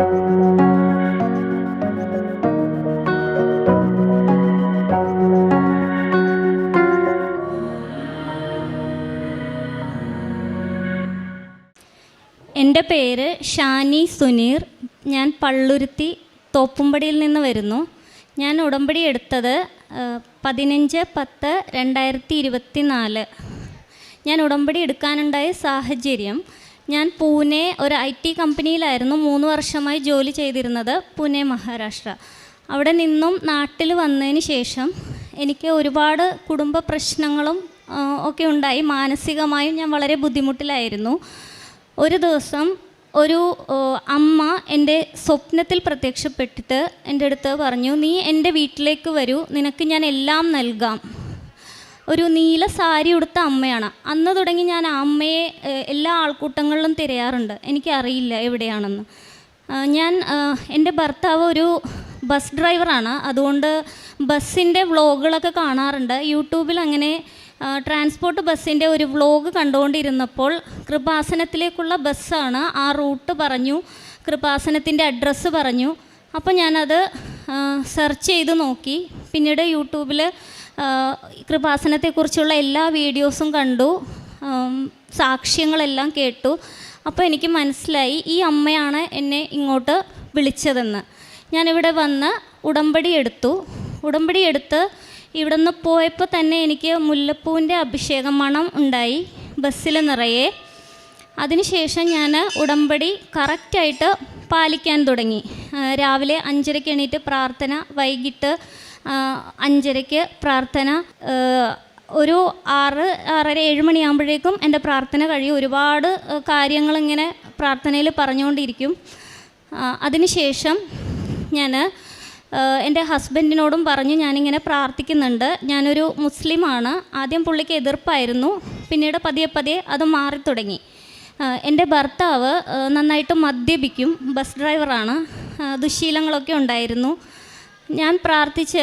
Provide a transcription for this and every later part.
എന്റെ പേര് ഷാനി സുനീർ. ഞാൻ പള്ളുരുത്തി തോപ്പുംപടിയിൽ നിന്ന് വരുന്നു. ഞാൻ ഉടമ്പടി എടുത്തത് പതിനഞ്ച് പത്ത് രണ്ടായിരത്തി ഇരുപത്തി നാല് ഞാൻ ഉടമ്പടി എടുക്കാനുണ്ടായ സാഹചര്യം ഞാൻ പൂനെ ഒരു ഐ ടി കമ്പനിയിലായിരുന്നു മൂന്ന് വർഷമായി ജോലി ചെയ്തിരുന്നത് പൂനെ മഹാരാഷ്ട്ര. അവിടെ നിന്നും നാട്ടിൽ വന്നതിന് ശേഷം എനിക്ക് ഒരുപാട് കുടുംബ പ്രശ്നങ്ങളും ഒക്കെ ഉണ്ടായി. മാനസികമായും ഞാൻ വളരെ ബുദ്ധിമുട്ടിലായിരുന്നു. ഒരു ദിവസം ഒരു അമ്മ എന്റെ സ്വപ്നത്തിൽ പ്രത്യക്ഷപ്പെട്ടിട്ട് എന്റെ അടുത്ത് പറഞ്ഞു നീ എന്റെ വീട്ടിലേക്ക് വരൂ നിനക്ക് ഞാൻ എല്ലാം നൽകാം. ഒരു നീല സാരി ഉടുത്ത അമ്മയാണ്. അന്ന് തുടങ്ങി ഞാൻ ആ അമ്മയെ എല്ലാ ആൾക്കൂട്ടങ്ങളിലും തിരയാറുണ്ട്. എനിക്കറിയില്ല എവിടെയാണെന്ന്. ഞാൻ എന്റെ ഭർത്താവ് ഒരു ബസ് ഡ്രൈവറാണ്. അതുകൊണ്ട് ബസ്സിന്റെ വ്ളോഗുകളൊക്കെ കാണാറുണ്ട്. യൂട്യൂബിൽ അങ്ങനെ ട്രാൻസ്പോർട്ട് ബസ്സിന്റെ ഒരു വ്ളോഗ് കണ്ടുകൊണ്ടിരുന്നപ്പോൾ കൃപാസനത്തിലേക്കുള്ള ബസ്സാണ്. ആ റൂട്ട് പറഞ്ഞു കൃപാസനത്തിന്റെ അഡ്രസ്സ് പറഞ്ഞു. അപ്പോൾ ഞാനത് സെർച്ച് ചെയ്ത് നോക്കി. പിന്നീട് യൂട്യൂബിൽ കൃപാസനത്തെക്കുറിച്ചുള്ള എല്ലാ വീഡിയോസും കണ്ടു. സാക്ഷ്യങ്ങളെല്ലാം കേട്ടു. അപ്പോൾ എനിക്ക് മനസ്സിലായി ഈ അമ്മയാണ് എന്നെ ഇങ്ങോട്ട് വിളിച്ചതെന്ന്. ഞാനിവിടെ വന്ന് ഉടമ്പടി എടുത്തു. ഉടമ്പടി എടുത്ത് ഇവിടെ നിന്ന് പോയപ്പോൾ തന്നെ എനിക്ക് മുല്ലപ്പൂവിന്റെ അഭിഷേക മണം ഉണ്ടായി ബസ്സിൽ നിറയെ. അതിനുശേഷം ഞാൻ ഉടമ്പടി കറക്റ്റായിട്ട് പാലിക്കാൻ തുടങ്ങി. രാവിലെ അഞ്ചരയ്ക്ക് എണീറ്റ് പ്രാർത്ഥന വൈകിട്ട് അഞ്ചരയ്ക്ക് പ്രാർത്ഥന ഒരു ആറ് ആറര ഏഴ് മണിയാകുമ്പോഴേക്കും എന്റെ പ്രാർത്ഥന കഴിയും. ഒരുപാട് കാര്യങ്ങളിങ്ങനെ പ്രാർത്ഥനയിൽ പറഞ്ഞുകൊണ്ടിരിക്കും. അതിനുശേഷം ഞാൻ എന്റെ ഹസ്ബൻഡിനോടും പറഞ്ഞു ഞാനിങ്ങനെ പ്രാർത്ഥിക്കുന്നുണ്ട്. ഞാനൊരു മുസ്ലിമാണ്. ആദ്യം പുള്ളിക്ക് എതിർപ്പായിരുന്നു. പിന്നീട് പതിയെ പതിയെ അത് മാറി തുടങ്ങി എന്റെ ഭർത്താവ് നന്നായിട്ട് മദ്യപിക്കും. ബസ് ഡ്രൈവറാണ്. ദുശീലങ്ങളൊക്കെ ഉണ്ടായിരുന്നു. ഞാൻ പ്രാർത്ഥിച്ച്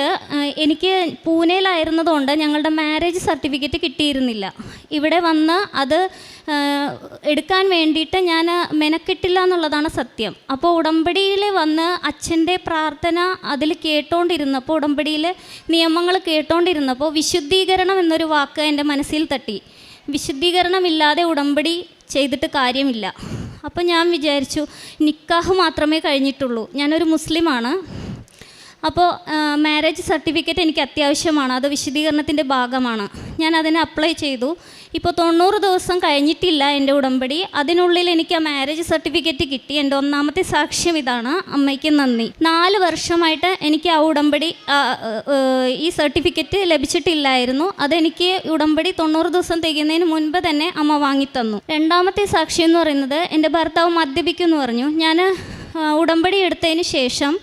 എനിക്ക് പൂനെയിലായിരുന്നതുകൊണ്ട് ഞങ്ങളുടെ മാരേജ് സർട്ടിഫിക്കറ്റ് കിട്ടിയിരുന്നില്ല. ഇവിടെ വന്ന് അത് എടുക്കാൻ വേണ്ടിയിട്ട് ഞാൻ മെനക്കെട്ടില്ല എന്നുള്ളതാണ് സത്യം. അപ്പോൾ ഉടമ്പടിയിൽ വന്ന് അച്ഛന്റെ പ്രാർത്ഥന അതിൽ കേട്ടോണ്ടിരുന്നപ്പോൾ ഉടമ്പടിയിൽ നിയമങ്ങൾ കേട്ടോണ്ടിരുന്നപ്പോൾ വിശുദ്ധീകരണം എന്നൊരു വാക്ക് എന്റെ മനസ്സിൽ തട്ടി. വിശുദ്ധീകരണമില്ലാതെ ഉടമ്പടി ചെയ്തിട്ട് കാര്യമില്ല. അപ്പോൾ ഞാൻ വിചാരിച്ചു നിക്കാഹ് മാത്രമേ കഴിഞ്ഞിട്ടുള്ളൂ. ഞാനൊരു മുസ്ലിമാണ്. അപ്പോൾ മാരേജ് സർട്ടിഫിക്കറ്റ് എനിക്ക് അത്യാവശ്യമാണ്. അത് വിശദീകരണത്തിന്റെ ഭാഗമാണ്. ഞാൻ അതിന് അപ്ലൈ ചെയ്തു. ഇപ്പോൾ തൊണ്ണൂറ് ദിവസം കഴിഞ്ഞിട്ടില്ല എന്റെ ഉടമ്പടി. അതിനുള്ളിൽ എനിക്ക് ആ മാരേജ് സർട്ടിഫിക്കറ്റ് കിട്ടി. എന്റെ ഒന്നാമത്തെ സാക്ഷ്യം ഇതാണ്. അമ്മയ്ക്ക് നന്ദി. നാല് വർഷമായിട്ട് എനിക്ക് ആ ഉടമ്പടി ഈ സർട്ടിഫിക്കറ്റ് ലഭിച്ചിട്ടില്ലായിരുന്നു. അതെനിക്ക് ഉടമ്പടി തൊണ്ണൂറ് ദിവസം തികയുന്നതിന് മുൻപ് തന്നെ അമ്മ വാങ്ങിത്തന്നു. രണ്ടാമത്തെ സാക്ഷ്യം എന്ന് പറയുന്നത് എന്റെ ഭർത്താവ് മദ്യപിക്കുമെന്ന് പറഞ്ഞു. ഞാൻ ഉടമ്പടി എടുത്തതിന് ശേഷം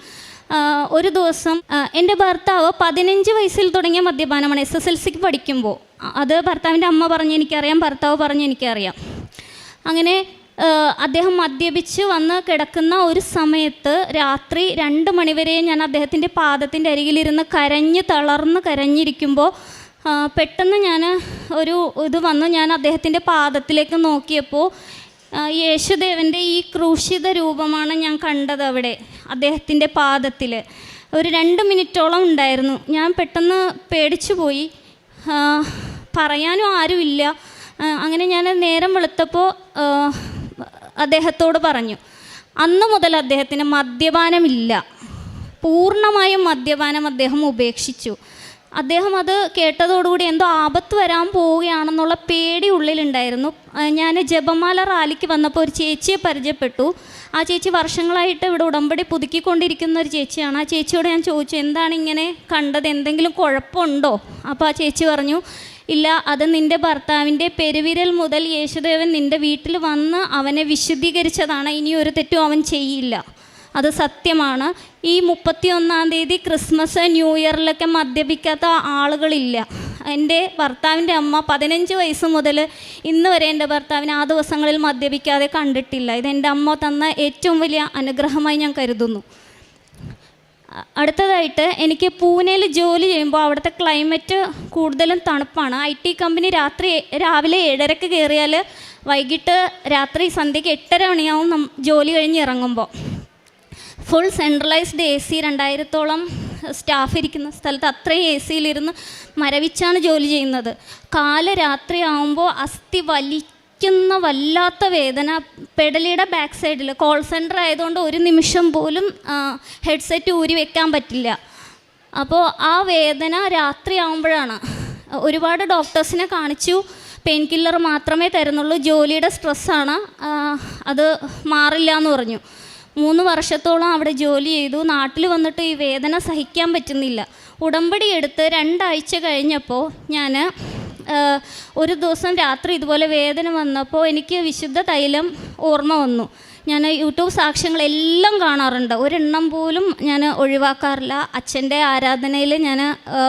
ഒരു ദിവസം എന്റെ ഭർത്താവ് പതിനഞ്ച് വയസ്സിൽ തുടങ്ങിയ മദ്യപാനമാണ് എസ് എസ് എൽ സിക്ക് പഠിക്കുമ്പോൾ. അത് ഭർത്താവിന്റെ അമ്മ പറഞ്ഞ് എനിക്കറിയാം ഭർത്താവ് പറഞ്ഞ് എനിക്കറിയാം. അങ്ങനെ അദ്ദേഹം മദ്യപിച്ച് വന്ന് കിടക്കുന്ന ഒരു സമയത്ത് രാത്രി രണ്ട് മണിവരെ ഞാൻ അദ്ദേഹത്തിന്റെ പാദത്തിന്റെ അരികിലിരുന്ന് കരഞ്ഞ് തളർന്ന് കരഞ്ഞിരിക്കുമ്പോൾ പെട്ടെന്ന് ഞാൻ ഒരു ഇത് വന്ന് ഞാൻ അദ്ദേഹത്തിന്റെ പാദത്തിലേക്ക് നോക്കിയപ്പോൾ യേശുദേവന്റെ ഈ ക്രൂശിത രൂപമാണ് ഞാൻ കണ്ടത് അവിടെ അദ്ദേഹത്തിന്റെ പാദത്തിൽ ഒരു രണ്ട് മിനിറ്റോളം ഉണ്ടായിരുന്നു. ഞാൻ പെട്ടെന്ന് പേടിച്ചു പോയി പറയാനും ആരുമില്ല. അങ്ങനെ ഞാൻ നേരം വെളുത്തപ്പോൾ അദ്ദേഹത്തോട് പറഞ്ഞു അന്ന് മുതൽ അദ്ദേഹത്തിന് മദ്യപാനമില്ല. പൂർണമായും മദ്യപാനം അദ്ദേഹം ഉപേക്ഷിച്ചു. അദ്ദേഹം അത് കേട്ടതോടുകൂടി എന്തോ ആപത്ത് വരാൻ പോവുകയാണെന്നുള്ള പേടി ഉള്ളിലുണ്ടായിരുന്നു. ഞാൻ ജപമാല റാലിക്ക് വന്നപ്പോൾ ഒരു ചേച്ചിയെ പരിചയപ്പെട്ടു. ആ ചേച്ചി വർഷങ്ങളായിട്ട് ഇവിടെ ഉടമ്പടി പുതുക്കിക്കൊണ്ടിരിക്കുന്ന ഒരു ചേച്ചിയാണ്. ആ ചേച്ചിയോട് ഞാൻ ചോദിച്ചു എന്താണ് ഇങ്ങനെ കണ്ടത്? എന്തെങ്കിലും കുഴപ്പമുണ്ടോ? അപ്പോൾ ആ ചേച്ചി പറഞ്ഞു ഇല്ല അത് നിന്റെ ഭർത്താവിന്റെ പെരുവിരൽ മുതൽ യേശുദേവൻ നിന്റെ വീട്ടിൽ വന്ന് അവനെ വിശുദ്ധീകരിച്ചതാണ്. ഇനി ഒരു തെറ്റും അവൻ ചെയ്യില്ല. അത് സത്യമാണ്. ഈ മുപ്പത്തി ഒന്നാം തീയതി ക്രിസ്മസ് ന്യൂ ഇയറിലൊക്കെ മദ്യപിക്കാത്ത ആളുകളില്ല. എന്റെ ഭർത്താവിന്റെ അമ്മ പതിനഞ്ച് വയസ്സ് മുതൽ ഇന്ന് വരെ എന്റെ ഭർത്താവിനെ ആ ദിവസങ്ങളിൽ മദ്യപിക്കാതെ കണ്ടിട്ടില്ല. ഇത് എന്റെ അമ്മ തന്ന ഏറ്റവും വലിയ അനുഗ്രഹമായി ഞാൻ കരുതുന്നു. അടുത്തതായിട്ട് എനിക്ക് പൂനെയിൽ ജോലി ചെയ്യുമ്പോൾ അവിടുത്തെ ക്ലൈമറ്റ് കൂടുതലും തണുപ്പാണ്. ഐ ടി കമ്പനി രാത്രി രാവിലെ ഏഴരക്ക് കയറിയാൽ വൈകിട്ട് രാത്രി സന്ധ്യയ്ക്ക് എട്ടര മണിയാവും ജോലി കഴിഞ്ഞ് ഇറങ്ങുമ്പോൾ. ഫുൾ സെൻട്രലൈസ്ഡ് എ സി രണ്ടായിരത്തോളം സ്റ്റാഫ് ഇരിക്കുന്ന സ്ഥലത്ത് അത്രയും എ സിയിലിരുന്ന് മരവിച്ചാണ് ജോലി ചെയ്യുന്നത്. കാലരാത്രി ആകുമ്പോൾ അസ്ഥി വലിക്കുന്ന വല്ലാത്ത വേദന പെഡലിയുടെ ബാക്ക് സൈഡിൽ കോൾ സെന്റർ ആയതുകൊണ്ട് ഒരു നിമിഷം പോലും ഹെഡ്സെറ്റ് ഊരി വെക്കാൻ പറ്റില്ല. അപ്പോൾ ആ വേദന രാത്രി ആകുമ്പോഴാണ് ഒരുപാട് ഡോക്ടേഴ്സിനെ കാണിച്ചു. പെയിൻ കില്ലർ മാത്രമേ തരുന്നുള്ളൂ. ജോലിയുടെ സ്ട്രെസ്സാണ് അത് മാറില്ല എന്ന് പറഞ്ഞു. മൂന്ന് വർഷത്തോളം അവിടെ ജോലി ചെയ്തു. നാട്ടിൽ വന്നിട്ട് ഈ വേദന സഹിക്കാൻ പറ്റുന്നില്ല. ഉടമ്പടി എടുത്ത് രണ്ടാഴ്ച കഴിഞ്ഞപ്പോൾ ഞാൻ ഒരു ദിവസം രാത്രി ഇതുപോലെ വേദന വന്നപ്പോൾ എനിക്ക് വിശുദ്ധ തൈലം ഓർമ്മ വന്നു. ഞാൻ യൂട്യൂബ് സാക്ഷ്യങ്ങളെല്ലാം കാണാറുണ്ട്. ഒരെണ്ണം പോലും ഞാൻ ഒഴിവാക്കാറില്ല. അച്ഛന്റെ ആരാധനയിൽ ഞാൻ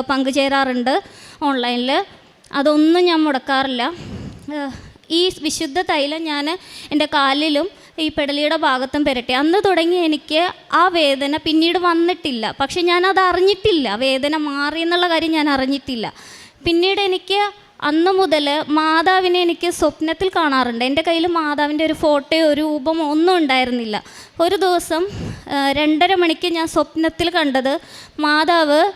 പങ്കുചേരാറുണ്ട് ഓൺലൈനിൽ. അതൊന്നും ഞാൻ മുടക്കാറില്ല. ഈ വിശുദ്ധ തൈലം ഞാൻ എന്റെ കാലിലും ഈ പെടലിയുടെ ഭാഗത്തും പെരട്ടി. അന്ന് തുടങ്ങി എനിക്ക് ആ വേദന പിന്നീട് വന്നിട്ടില്ല. പക്ഷെ ഞാനത് അറിഞ്ഞിട്ടില്ല. വേദന മാറി എന്നുള്ള കാര്യം ഞാൻ അറിഞ്ഞിട്ടില്ല. പിന്നീട് എനിക്ക് അന്ന് മുതൽ മാതാവിനെ എനിക്ക് സ്വപ്നത്തിൽ കാണാറുണ്ട്. എന്റെ കയ്യിൽ മാതാവിന്റെ ഒരു ഫോട്ടോയോ ഒരു രൂപമോ ഒന്നും ഉണ്ടായിരുന്നില്ല. ഒരു ദിവസം രണ്ടര മണിക്ക് ഞാൻ സ്വപ്നത്തിൽ കണ്ടത് മാതാവ്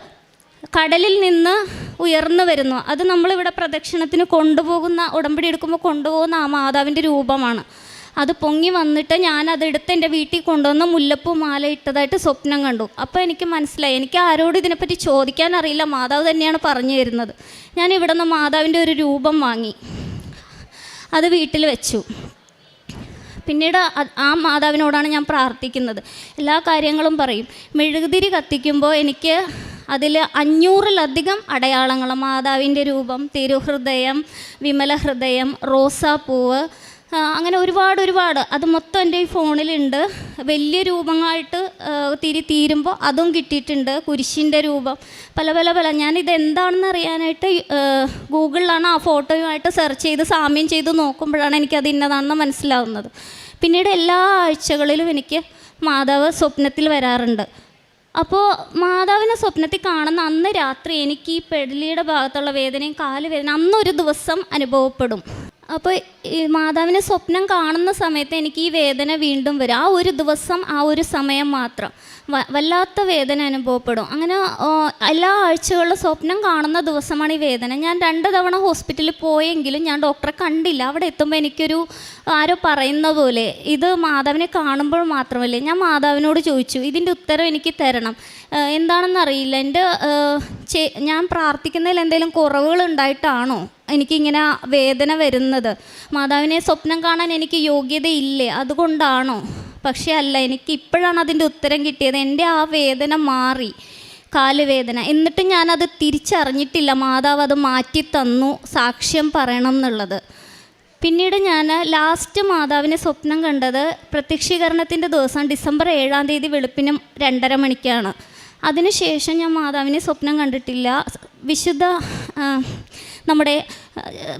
കടലിൽ നിന്ന് ഉയർന്നു വരുന്നു. അത് നമ്മളിവിടെ പ്രദക്ഷിണത്തിന് കൊണ്ടുപോകുന്ന ഉടമ്പടി എടുക്കുമ്പോൾ കൊണ്ടുപോകുന്ന ആ മാതാവിന്റെ രൂപമാണ്. അത് പൊങ്ങി വന്നിട്ട് ഞാൻ അതെടുത്ത് എന്റെ വീട്ടിൽ കൊണ്ടുവന്ന് മുല്ലപ്പൂ മാല ഇട്ടതായിട്ട് സ്വപ്നം കണ്ടു. അപ്പോൾ എനിക്ക് മനസ്സിലായി എനിക്ക് ആരോടും ഇതിനെപ്പറ്റി ചോദിക്കാൻ അറിയില്ല. മാതാവ് തന്നെയാണ് പറഞ്ഞു തരുന്നത്. ഞാൻ ഇവിടെ നിന്ന് മാതാവിന്റെ ഒരു രൂപം വാങ്ങി. അത് വീട്ടിൽ വെച്ചു. പിന്നീട് ആ മാതാവിനോടാണ് ഞാൻ പ്രാർത്ഥിക്കുന്നത്. എല്ലാ കാര്യങ്ങളും പറയും. മെഴുകുതിരി കത്തിക്കുമ്പോൾ എനിക്ക് അതിൽ അഞ്ഞൂറിലധികം അടയാളങ്ങൾ. മാതാവിന്റെ രൂപം തിരുഹൃദയം വിമല ഹൃദയം റോസാപ്പൂവ് അങ്ങനെ ഒരുപാട് ഒരുപാട്. അത് മൊത്തം എന്റെ ഈ ഫോണിലുണ്ട്. വലിയ രൂപങ്ങളായിട്ട് തിരി തീരുമ്പോൾ അതും കിട്ടിയിട്ടുണ്ട്. കുരിശിന്റെ രൂപം. പല പല പല. ഞാനിത് എന്താണെന്ന് അറിയാനായിട്ട് ഗൂഗിളിലാണ് ആ ഫോട്ടോയുമായിട്ട് സെർച്ച് ചെയ്ത് സാമ്യം ചെയ്ത് നോക്കുമ്പോഴാണ് എനിക്കത് ഇന്നതാണെന്ന് മനസ്സിലാവുന്നത്. പിന്നീട് എല്ലാ ആഴ്ചകളിലും എനിക്ക് മാതാവ് സ്വപ്നത്തിൽ വരാറുണ്ട്. അപ്പോൾ മാതാവിനെ സ്വപ്നത്തിൽ കാണുന്ന അന്ന് രാത്രി എനിക്ക് ഈ പെടലിയുടെ ഭാഗത്തുള്ള വേദനയും കാൽ വേദന അന്നൊരു ദിവസം അനുഭവപ്പെടും. അപ്പോൾ മാതാവിനെ സ്വപ്നം കാണുന്ന സമയത്ത് എനിക്ക് ഈ വേദന വീണ്ടും വരും. ആ ഒരു ദിവസം ആ ഒരു സമയം മാത്രം. വല്ലാത്ത വേദന അനുഭവപ്പെടും. അങ്ങനെ എല്ലാ ആഴ്ചകളിലും സ്വപ്നം കാണുന്ന ദിവസമാണ് ഈ വേദന. ഞാൻ രണ്ട് തവണ ഹോസ്പിറ്റലിൽ പോയെങ്കിലും ഞാൻ ഡോക്ടറെ കണ്ടില്ല. അവിടെ എത്തുമ്പോൾ എനിക്കൊരു ആരോ പറയുന്ന പോലെ ഇത് മാതാവിനെ കാണുമ്പോൾ മാത്രമല്ലേ? ഞാൻ മാതാവിനോട് ചോദിച്ചു ഇതിന്റെ ഉത്തരം എനിക്ക് തരണം. എന്താണെന്നറിയില്ല. എന്റെ ഞാൻ പ്രാർത്ഥിക്കുന്നതിൽ എന്തെങ്കിലും കുറവുകൾ ഉണ്ടായിട്ടാണോ? എനിക്കിങ്ങനെ വേദന വരുന്നത്. മാതാവിനെ സ്വപ്നം കാണാൻ എനിക്ക് യോഗ്യതയില്ലേ? അതുകൊണ്ടാണോ? പക്ഷേ അല്ല എനിക്ക് ഇപ്പോഴാണ് അതിന്റെ ഉത്തരം കിട്ടിയത്. എന്റെ ആ വേദന മാറി. കാലുവേദന. എന്നിട്ട് ഞാനത് തിരിച്ചറിഞ്ഞിട്ടില്ല. മാതാവ് അത് മാറ്റി തന്നു സാക്ഷ്യം പറയണം എന്നുള്ളത്. പിന്നീട് ഞാൻ ലാസ്റ്റ് മാതാവിനെ സ്വപ്നം കണ്ടത് പ്രത്യക്ഷീകരണത്തിന്റെ ദിവസം ഡിസംബർ ഏഴാം തീയതി വെളുപ്പിനും രണ്ടര മണിക്കാണ്. അതിനുശേഷം ഞാൻ മാതാവിനെ സ്വപ്നം കണ്ടിട്ടില്ല. വിശുദ്ധ നമ്മുടെ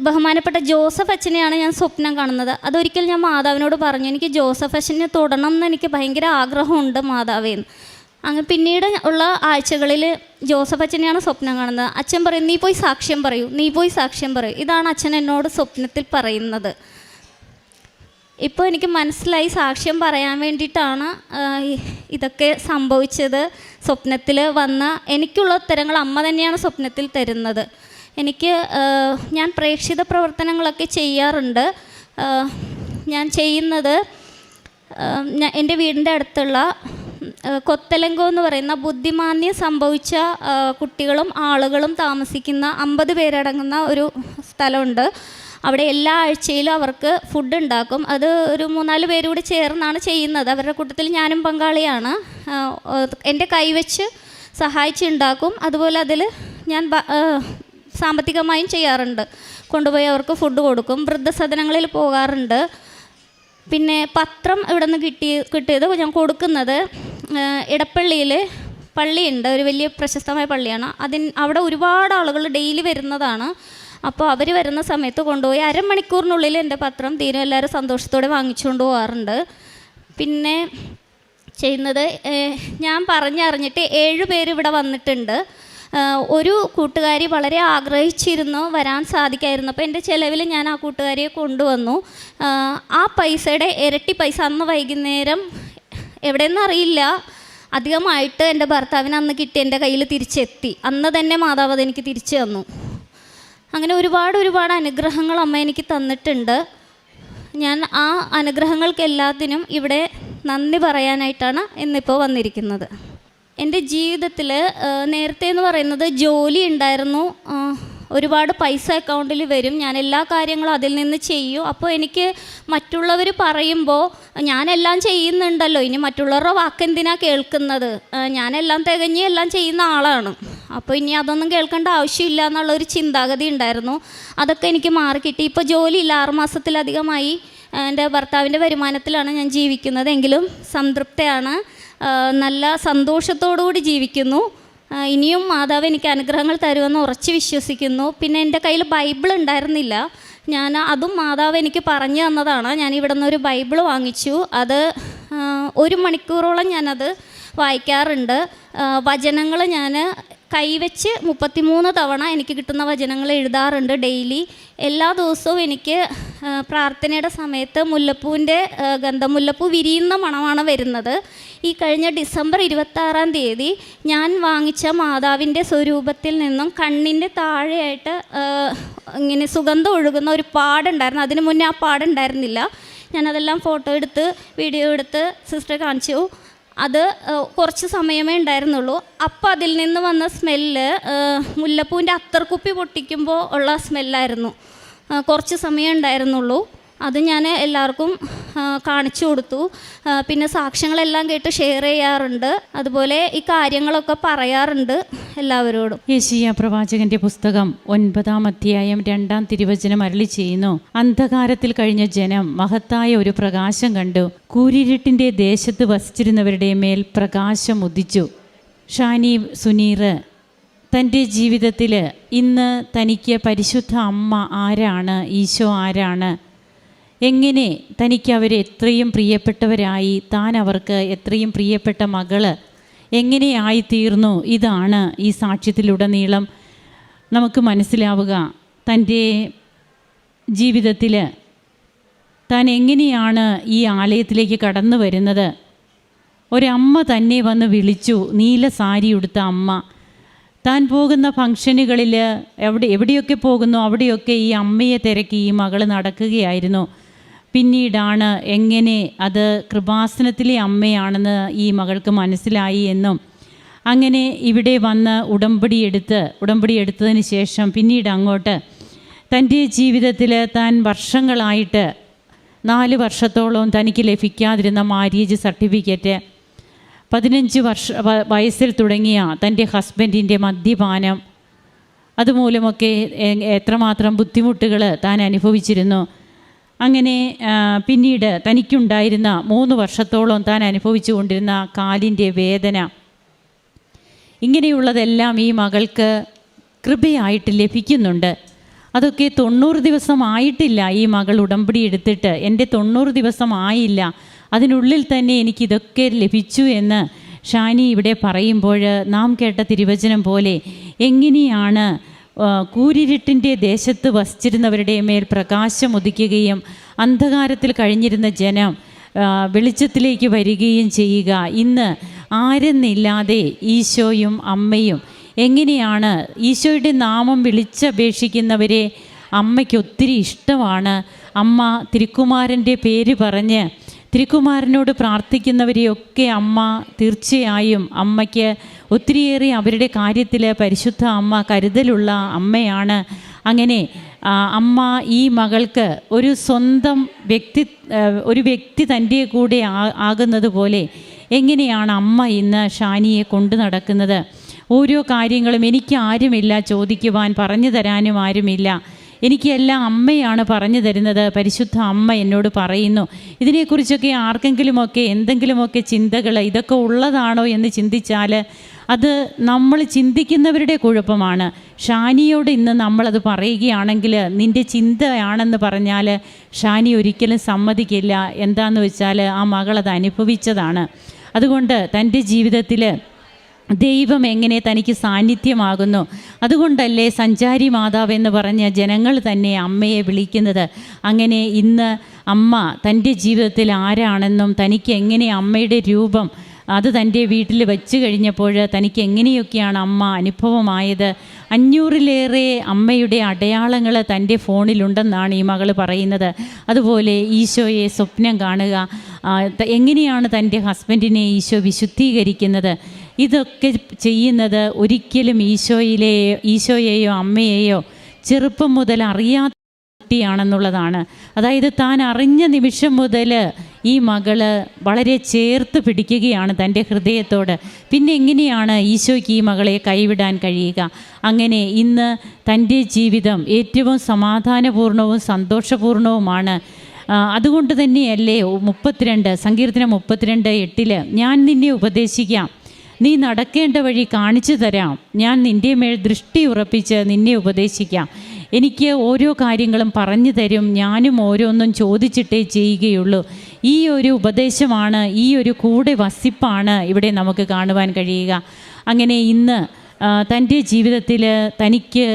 ബഹുമാനപ്പെട്ട ജോസഫ് അച്ഛനെയാണ് ഞാൻ സ്വപ്നം കാണുന്നത്. അതൊരിക്കൽ ഞാൻ മാതാവിനോട് പറഞ്ഞു എനിക്ക് ജോസഫ് അച്ഛനെ തൊടണം എന്ന് എനിക്ക് ഭയങ്കര ആഗ്രഹമുണ്ട് മാതാവേന്ന് അങ്ങനെ പിന്നീട് ഉള്ള ആഴ്ചകളിൽ ജോസഫ് അച്ഛനെയാണ് സ്വപ്നം കാണുന്നത്. അച്ഛൻ പറയും നീ പോയി സാക്ഷ്യം പറയൂ നീ പോയി സാക്ഷ്യം പറയൂ. ഇതാണ് അച്ഛൻ എന്നോട് സ്വപ്നത്തിൽ പറയുന്നത്. ഇപ്പോൾ എനിക്ക് മനസ്സിലായി സാക്ഷ്യം പറയാൻ വേണ്ടിയിട്ടാണ് ഇതൊക്കെ സംഭവിച്ചത്. സ്വപ്നത്തിൽ വന്ന എനിക്കുള്ള ഉത്തരങ്ങൾ അമ്മ തന്നെയാണ് സ്വപ്നത്തിൽ തരുന്നത്. എനിക്ക് ഞാൻ പ്രേക്ഷിത പ്രവർത്തനങ്ങളൊക്കെ ചെയ്യാറുണ്ട്. ഞാൻ ചെയ്യുന്നത് എന്റെ വീടിന്റെ അടുത്തുള്ള കൊത്തലങ്കോ എന്ന് പറയുന്ന ബുദ്ധിമാന്യം സംഭവിച്ച കുട്ടികളും ആളുകളും താമസിക്കുന്ന അമ്പത് പേരടങ്ങുന്ന ഒരു സ്ഥലമുണ്ട്. അവിടെ എല്ലാ ആഴ്ചയിലും അവർക്ക് ഫുഡ് ഉണ്ടാക്കും. അത് ഒരു മൂന്നാൽ പേര് കൂടി ചേർന്നാണ് ചെയ്യുന്നത്. അവരുടെ കൂട്ടത്തിൽ ഞാനും പങ്കാളിയാണ്. എന്റെ കൈവച്ച് സഹായിച്ചുണ്ടാക്കും അതുപോലെ അതിൽ ഞാൻ സാമ്പത്തികമായും ചെയ്യാറുണ്ട്. കൊണ്ടുപോയി അവർക്ക് ഫുഡ് കൊടുക്കും. വൃദ്ധസദനങ്ങളിൽ പോകാറുണ്ട്. പിന്നെ പത്രം ഇവിടെ നിന്ന് കിട്ടി കിട്ടിയത് ഞാൻ കൊടുക്കുന്നത് ഇടപ്പള്ളിയിൽ പള്ളിയുണ്ട്. ഒരു വലിയ പ്രശസ്തമായ പള്ളിയാണ്. അതിന് അവിടെ ഒരുപാട് ആളുകൾ ഡെയിലി വരുന്നതാണ്. അപ്പോൾ അവർ വരുന്ന സമയത്ത് കൊണ്ടുപോയി അരമണിക്കൂറിനുള്ളിൽ എന്റെ പത്രം തീരും. എല്ലാവരും സന്തോഷത്തോടെ വാങ്ങിച്ചുകൊണ്ട് പോകാറുണ്ട്. പിന്നെ ചെയ്യുന്നത് ഞാൻ പറഞ്ഞറിഞ്ഞിട്ട് ഏഴ് പേര് ഇവിടെ വന്നിട്ടുണ്ട്. ഒരു കൂട്ടുകാരി വളരെ ആഗ്രഹിച്ചിരുന്നു വരാൻ സാധിക്കായിരുന്നു. അപ്പോൾ എന്റെ ചിലവിൽ ഞാൻ ആ കൂട്ടുകാരിയെ കൊണ്ടുവന്നു. ആ പൈസയുടെ ഇരട്ടി പൈസ അന്ന് വൈകുന്നേരം എവിടെയെന്ന് അറിയില്ല. അധികമായിട്ട് എന്റെ ഭർത്താവിന് അന്ന് കിട്ടി എന്റെ കയ്യിൽ തിരിച്ചെത്തി. അന്ന് തന്നെ മാതാവ് അതെനിക്ക് തിരിച്ചു തന്നു. അങ്ങനെ ഒരുപാട് ഒരുപാട് അനുഗ്രഹങ്ങൾ അമ്മ എനിക്ക് തന്നിട്ടുണ്ട്. ഞാൻ ആ അനുഗ്രഹങ്ങൾക്ക് എല്ലാത്തിനും ഇവിടെ നന്ദി പറയാനായിട്ടാണ് ഇന്നിപ്പോൾ വന്നിരിക്കുന്നത്. എന്റെ ജീവിതത്തിൽ നേരത്തെ എന്ന് പറയുന്നത് ജോലി ഉണ്ടായിരുന്നു. ഒരുപാട് പൈസ അക്കൗണ്ടിൽ വരും. ഞാൻ എല്ലാ കാര്യങ്ങളും അതിൽ നിന്ന് ചെയ്യും. അപ്പോൾ എനിക്ക് മറ്റുള്ളവർ പറയുമ്പോൾ ഞാനെല്ലാം ചെയ്യുന്നുണ്ടല്ലോ. ഇനി മറ്റുള്ളവരുടെ വാക്കെന്തിനാ കേൾക്കുന്നത്? ആ, ഞാനെല്ലാം തികഞ്ഞ് എല്ലാം ചെയ്യുന്ന ആളാണ്. അപ്പോൾ ഇനി അതൊന്നും കേൾക്കേണ്ട ആവശ്യമില്ല എന്നുള്ളൊരു ചിന്താഗതി ഉണ്ടായിരുന്നു. അതൊക്കെ എനിക്ക് മാറിക്കിട്ടി. ഇപ്പോൾ ജോലിയില്ല ആറ് മാസത്തിലധികമായി ആ, എന്റെ ഭർത്താവിന്റെ വരുമാനത്തിലാണ് ഞാൻ ജീവിക്കുന്നത്. എങ്കിലും സംതൃപ്തയാണ്. നല്ല സന്തോഷത്തോടുകൂടി ജീവിക്കുന്നു. ഇനിയും മാതാവ് എനിക്ക് അനുഗ്രഹങ്ങൾ തരുമെന്ന് ഉറച്ച് വിശ്വസിക്കുന്നു. പിന്നെ എന്റെ കയ്യിൽ ബൈബിൾ ഉണ്ടായിരുന്നില്ല. ഞാൻ അതും മാതാവ് എനിക്ക് പറഞ്ഞു തന്നതാണ്. ഞാൻ ഇവിടെ നിന്ന് ഒരു ബൈബിൾ വാങ്ങിച്ചു. അത് ഒരു മണിക്കൂറോളം ഞാനത് വായിക്കാറുണ്ട്. വചനങ്ങൾ ഞാൻ കൈവച്ച് മുപ്പത്തിമൂന്ന് തവണ എനിക്ക് കിട്ടുന്ന വചനങ്ങൾ എഴുതാറുണ്ട് ഡെയിലി. എല്ലാ ദിവസവും എനിക്ക് പ്രാർത്ഥനയുടെ സമയത്ത് മുല്ലപ്പൂവിന്റെ ഗന്ധമുല്ലപ്പൂ ഗന്ധം മുല്ലപ്പൂ വിരിയുന്ന മണമാണ് വരുന്നത്. ഈ കഴിഞ്ഞ ഡിസംബർ ഇരുപത്താറാം തീയതി ഞാൻ വാങ്ങിച്ച മാതാവിന്റെ സ്വരൂപത്തിൽ നിന്നും കണ്ണിന്റെ താഴെയായിട്ട് ഇങ്ങനെ സുഗന്ധം ഒഴുകുന്ന ഒരു പാടുണ്ടായിരുന്നു. അതിന് മുന്നേ ആ പാടുണ്ടായിരുന്നില്ല. ഞാനതെല്ലാം ഫോട്ടോ എടുത്ത് വീഡിയോ എടുത്ത് സിസ്റ്റർ കാണിച്ചു. അത് കുറച്ച് സമയമേ ഉണ്ടായിരുന്നുള്ളൂ. അപ്പം അതിൽ നിന്ന് വന്ന സ്മെല്ല് മുല്ലപ്പൂവിന്റെ അത്തർക്കുപ്പി പൊട്ടിക്കുമ്പോൾ ഉള്ള സ്മെല്ലായിരുന്നു. കുറച്ച് സമയം ഉണ്ടായിരുന്നുള്ളൂ. അത് ഞാൻ എല്ലാവർക്കും കാണിച്ചു കൊടുത്തു. പിന്നെ സാക്ഷ്യങ്ങളെല്ലാം കേട്ട് ഷെയർ ചെയ്യാറുണ്ട്. അതുപോലെ ഈ കാര്യങ്ങളൊക്കെ പറയാറുണ്ട് എല്ലാവരോടും. യേശിയ പ്രവാചകന്റെ പുസ്തകം ഒൻപതാം അധ്യായം രണ്ടാം തിരുവചനം അരളി ചെയ്യുന്നു. അന്ധകാരത്തിൽ കഴിഞ്ഞ ജനം മഹത്തായ ഒരു പ്രകാശം കണ്ടു. കൂരിരുട്ടിന്റെ ദേശത്ത് വസിച്ചിരുന്നവരുടെ മേൽ പ്രകാശം ഉദിച്ചു. ഷാനി സുനീർ തന്റെ ജീവിതത്തിൽ ഇന്ന് തനിക്ക് പരിശുദ്ധ അമ്മ ആരാണ്? ഈശോ ആരാണ്? എങ്ങനെ തനിക്ക് അവർ എത്രയും പ്രിയപ്പെട്ടവരായി താൻ അവർക്ക് എത്രയും പ്രിയപ്പെട്ട മകൾ എങ്ങനെയായി തീർന്നു ഇതാണ് ഈ സാക്ഷ്യത്തിലുടനീളം നമുക്ക് മനസ്സിലാവുക. തന്റെ ജീവിതത്തിൽ താൻ എങ്ങനെയാണ് ഈ ആലയത്തിലേക്ക് കടന്നു വരുന്നത് ഒരമ്മ തന്നെ വന്ന് വിളിച്ചു നീല സാരി ഉടുത്ത അമ്മ താൻ പോകുന്ന ഫംഗ്ഷനുകളിൽ എവിടെ എവിടെയൊക്കെ പോകുന്നു അവിടെയൊക്കെ ഈ അമ്മയെ തിരക്കി ഈ മകൾ നടക്കുകയായിരുന്നു. പിന്നീടാണ് എങ്ങനെ അത് കൃപാസനത്തിലെ അമ്മയാണെന്ന് ഈ മകൾക്ക് മനസ്സിലായി എന്നും. അങ്ങനെ ഇവിടെ വന്ന് ഉടമ്പടി എടുത്ത് ഉടമ്പടി എടുത്തതിന് ശേഷം പിന്നീട് അങ്ങോട്ട് തന്റെ ജീവിതത്തിൽ താൻ വർഷങ്ങളായിട്ട് നാല് വർഷത്തോളം തനിക്ക് ലഭിക്കാതിരുന്ന മാര്യേജ് സർട്ടിഫിക്കറ്റ് പതിനഞ്ച് വർഷ വയസ്സിൽ തുടങ്ങിയ തന്റെ ഹസ്ബൻഡിന്റെ മദ്യപാനം അതുമൂലമൊക്കെ എത്രമാത്രം ബുദ്ധിമുട്ടുകൾ താൻ അനുഭവിച്ചിരുന്നു. അങ്ങനെ പിന്നീട് തനിക്കുണ്ടായിരുന്ന മൂന്ന് വർഷത്തോളം താൻ അനുഭവിച്ചു കൊണ്ടിരുന്ന കാലിന്റെ വേദന. ഇങ്ങനെയുള്ളതെല്ലാം ഈ മകൾക്ക് കൃപയായിട്ട് ലഭിക്കുന്നുണ്ട്. അതൊക്കെ തൊണ്ണൂറ് ദിവസമായിട്ടില്ല ഈ മകൾ ഉടമ്പടി എടുത്തിട്ട്. എന്റെ തൊണ്ണൂറ് ദിവസമായില്ല അതിനുള്ളിൽ തന്നെ എനിക്കിതൊക്കെ ലഭിച്ചു എന്ന് ഷാനി ഇവിടെ പറയുമ്പോൾ നാം കേട്ട തിരുവചനം പോലെ എങ്ങനെയാണ് കൂരിരുട്ടിന്റെ ദേശത്ത് വസിച്ചിരുന്നവരുടെ മേൽ പ്രകാശം ഉദിക്കുകയും അന്ധകാരത്തിൽ കഴിഞ്ഞിരുന്ന ജനം വെളിച്ചത്തിലേക്ക് വരികയും ചെയ്യുക. ഇന്ന് ആരെന്നില്ലാതെ ഈശോയും അമ്മയും എങ്ങനെയാണ് ഈശോയുടെ നാമം വിളിച്ചപേക്ഷിക്കുന്നവരെ അമ്മയ്ക്ക് ഒത്തിരി ഇഷ്ടമാണ്. അമ്മ തിരുക്കുമാരന്റെ പേര് പറഞ്ഞ് തിരുക്കുമാരനോട് പ്രാർത്ഥിക്കുന്നവരെയൊക്കെ അമ്മ തീർച്ചയായും അമ്മയ്ക്ക് ഒത്തിരിയേറെ അവരുടെ കാര്യത്തിൽ പരിശുദ്ധ അമ്മ കരുതലുള്ള അമ്മയാണ്. അങ്ങനെ അമ്മ ഈ മകൾക്ക് ഒരു സ്വന്തം വ്യക്തി ഒരു വ്യക്തി തന്റെ കൂടെ ആകുന്നത് പോലെ എങ്ങനെയാണ് അമ്മ ഇന്ന് ഷാനിയെ കൊണ്ടു നടക്കുന്നത്? ഓരോ കാര്യങ്ങളും എനിക്ക് ആരുമില്ല ചോദിക്കുവാൻ പറഞ്ഞു തരാനും ആരുമില്ല. എനിക്ക് എല്ലാം അമ്മയാണ് പറഞ്ഞു തരുന്നത്. പരിശുദ്ധ അമ്മ എന്നോട് പറയുന്നു. ഇതിനെക്കുറിച്ചൊക്കെ ആർക്കെങ്കിലുമൊക്കെ എന്തെങ്കിലുമൊക്കെ ചിന്തകൾ ഇതൊക്കെ ഉള്ളതാണോ എന്ന് ചിന്തിച്ചാൽ അത് നമ്മൾ ചിന്തിക്കുന്നവരുടെ കുഴപ്പമാണ്. ഷാനിയോട് ഇന്ന് നമ്മളത് പറയുകയാണെങ്കിൽ നിന്റെ ചിന്തയാണെന്ന് പറഞ്ഞാൽ ഷാനി ഒരിക്കലും സമ്മതിക്കില്ല. എന്താണെന്ന് വെച്ചാൽ ആ മകളത് അനുഭവിച്ചതാണ്. അതുകൊണ്ട് തന്റെ ജീവിതത്തിൽ ദൈവം എങ്ങനെ തനിക്ക് സാന്നിധ്യമാകുന്നു? അതുകൊണ്ടല്ലേ സഞ്ചാരി മാതാവ് എന്ന് പറഞ്ഞ ജനങ്ങൾ തന്നെ അമ്മയെ വിളിക്കുന്നത്. അങ്ങനെ ഇന്ന് അമ്മ തന്റെ ജീവിതത്തിൽ ആരാണെന്നും തനിക്ക് എങ്ങനെ അമ്മയുടെ രൂപം അത് തന്റെ വീട്ടിൽ വെച്ച് കഴിഞ്ഞപ്പോൾ തനിക്ക് എങ്ങനെയൊക്കെയാണ് അമ്മ അനുഭവമായത്? അഞ്ഞൂറിലേറെ അമ്മയുടെ അടയാളങ്ങൾ തന്റെ ഫോണിലുണ്ടെന്നാണ് ഈ മകൾ പറയുന്നത്. അതുപോലെ ഈശോയെ സ്വപ്നം കാണുക എങ്ങനെയാണ് തന്റെ ഹസ്ബൻഡിനെ ഈശോ വിശുദ്ധീകരിക്കുന്നത്? ഇതൊക്കെ ചെയ്യുന്നത് ഒരിക്കലും ഈശോയിലെ ഈശോയെയോ അമ്മയെയോ ചെറുപ്പം മുതൽ അറിയാത്ത കുട്ടിയാണെന്നുള്ളതാണ്. അതായത് താൻ അറിഞ്ഞ നിമിഷം മുതൽ ഈ മകൾ വളരെ ചേർത്ത് പിടിക്കുകയാണ് തന്റെ ഹൃദയത്തോട്. പിന്നെ എങ്ങനെയാണ് ഈശോയ്ക്ക് ഈ മകളെ കൈവിടാൻ കഴിയുക? അങ്ങനെ ഇന്ന് തന്റെ ജീവിതം ഏറ്റവും സമാധാനപൂർണവും സന്തോഷപൂർണവുമാണ്. അതുകൊണ്ട് തന്നെയല്ലേ മുപ്പത്തിരണ്ട് സങ്കീർത്തനം മുപ്പത്തിരണ്ട് എട്ടിൽ ഞാൻ നിന്നെ ഉപദേശിക്കാം. നീ നടക്കേണ്ട വഴി കാണിച്ചു തരാം. ഞാൻ നിന്റെ മേൽ ദൃഷ്ടി ഉറപ്പിച്ച് നിന്നെ ഉപദേശിക്കാം. എനിക്ക് ഓരോ കാര്യങ്ങളും പറഞ്ഞു തരും. ഞാനും ഓരോന്നും ചോദിച്ചിട്ടേ ചെയ്യുകയുള്ളൂ. ഈ ഒരു ഉപദേശമാണ് ഈ ഒരു കൂടെ വസിപ്പാണ് ഇവിടെ നമുക്ക് കാണുവാൻ കഴിയുക. അങ്ങനെ ഇന്ന് തന്റെ ജീവിതത്തിൽ തനിക്ക്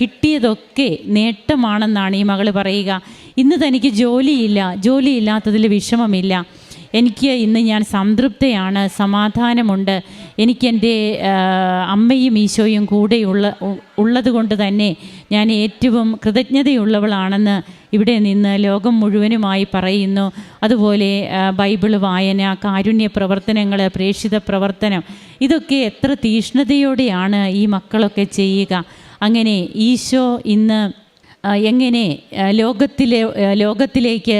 കിട്ടിയതൊക്കെ നേട്ടമാണെന്നാണ് ഈ മകൾ പറയുക. ഇന്ന് തനിക്ക് ജോലിയില്ല ജോലിയില്ലാത്തതിൽ വിഷമമില്ല. എനിക്ക് ഇന്ന് ഞാൻ സംതൃപ്തയാണ് സമാധാനമുണ്ട്. എനിക്കെന്റെ അമ്മയും ഈശോയും കൂടെയുള്ള ഉള്ളതുകൊണ്ട് ഉള്ളത് കൊണ്ട് തന്നെ ഞാൻ ഏറ്റവും കൃതജ്ഞതയുള്ളവളാണെന്ന് ഇവിടെ നിന്ന് ലോകം മുഴുവനുമായി പറയുന്നു. അതുപോലെ ബൈബിൾ വായന കാരുണ്യ പ്രവർത്തനങ്ങൾ പ്രേക്ഷിത പ്രവർത്തനം ഇതൊക്കെ എത്ര തീഷ്ണതയോടെയാണ് ഈ മക്കളൊക്കെ ചെയ്യുക. അങ്ങനെ ഈശോ ഇന്ന് എങ്ങനെ ലോകത്തിലെ ലോകത്തിലേക്ക്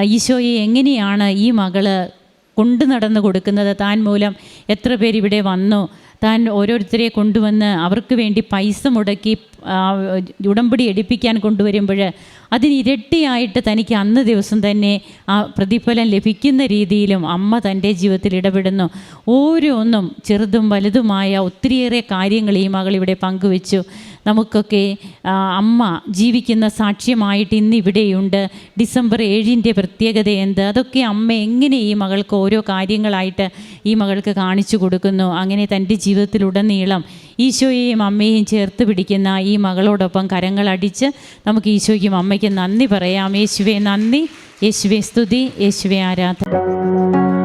ഈശോയെ എങ്ങനെയാണ് ഈ മകൾ കൊണ്ടു നടന്നു കൊടുക്കുന്നത്? താൻ മൂലം എത്ര പേർ ഇവിടെ വന്നു? താൻ ഓരോരുത്തരെ കൊണ്ടുവന്ന് അവർക്ക് വേണ്ടി പൈസ മുടക്കി ഉടമ്പടി എടുപ്പിക്കാൻ കൊണ്ടുവരുമ്പോൾ അതിന് ഇരട്ടിയായിട്ട് തനിക്ക് അന്ന് ദിവസം തന്നെ ആ പ്രതിഫലം ലഭിക്കുന്ന രീതിയിലും അമ്മ തന്റെ ജീവിതത്തിൽ ഇടപെടുന്നു. ഓരോന്നും ചെറുതും വലുതുമായ ഒത്തിരിയേറെ കാര്യങ്ങൾ ഈ മകൾ ഇവിടെ പങ്കുവെച്ചു. നമുക്കൊക്കെ അമ്മ ജീവിക്കുന്ന സാക്ഷ്യമായിട്ട് ഇന്ന് ഇവിടെയുണ്ട്. ഡിസംബർ ഏഴിന്റെ പ്രത്യേകത എന്ത്? അതൊക്കെ അമ്മ എങ്ങനെ ഈ മകൾക്ക് ഓരോ കാര്യങ്ങളായിട്ട് ഈ മകൾക്ക് കാണിച്ചു കൊടുക്കുന്നു? അങ്ങനെ തന്റെ ജീവിതത്തിലുടനീളം ഈശോയെയും അമ്മയെയും ചേർത്ത് പിടിക്കുന്ന ഈ മകളോടൊപ്പം കരങ്ങളടിച്ച് നമുക്ക് ഈശോയ്ക്കും അമ്മയ്ക്കും നന്ദി പറയാം. യേശുവെ നന്ദി. യേശുവെ സ്തുതി. യേശുവെ ആരാധന.